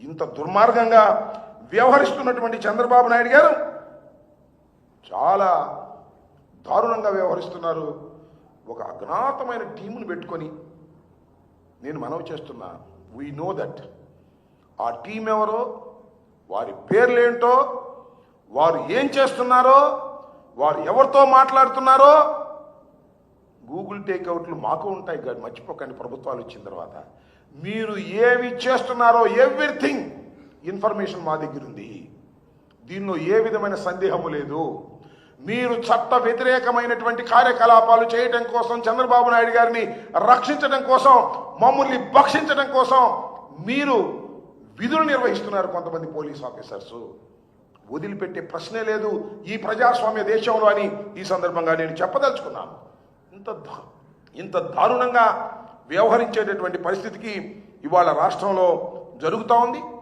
ఇంత దుర్మార్గంగా వ్యవహరిస్తున్నటువంటి చంద్రబాబు నాయుడు గారు చాలా దారుణంగా వ్యవహరిస్తున్నారు. ఒక అజ్ఞాతమైన టీమును పెట్టుకొని నేను మనవి చేస్తున్నా. వీ నో దట్ ఆ టీం ఎవరో వారి పేర్లేంటో వారు ఏం చేస్తున్నారో వారు ఎవరితో మాట్లాడుతున్నారో గూగుల్ టేక్అవుట్లు మాకు ఉంటాయి మర్చిపోకండి. ప్రభుత్వాలు వచ్చిన తర్వాత. మీరు ఏవి చేస్తున్నారో ఎవ్రీథింగ్ ఇన్ఫర్మేషన్ మా దగ్గర ఉంది. దీనిలో ఏ విధమైన సందేహము లేదు. మీరు చట్ట వ్యతిరేకమైనటువంటి కార్యకలాపాలు చేయటం కోసం చంద్రబాబు నాయుడు గారిని రక్షించడం కోసం మమ్మల్ని భక్షించడం కోసం మీరు విధులు నిర్వహిస్తున్నారు కొంతమంది పోలీస్ ఆఫీసర్స్. వదిలిపెట్టే ప్రశ్నే లేదు ఈ ప్రజాస్వామ్య దేశంలో అని ఈ సందర్భంగా నేను చెప్పదలుచుకున్నాను. ఇంత ఇంత దారుణంగా వ్యవహరించేటటువంటి పరిస్థితికి ఇవాళ రాష్ట్రంలో జరుగుతూ ఉంది.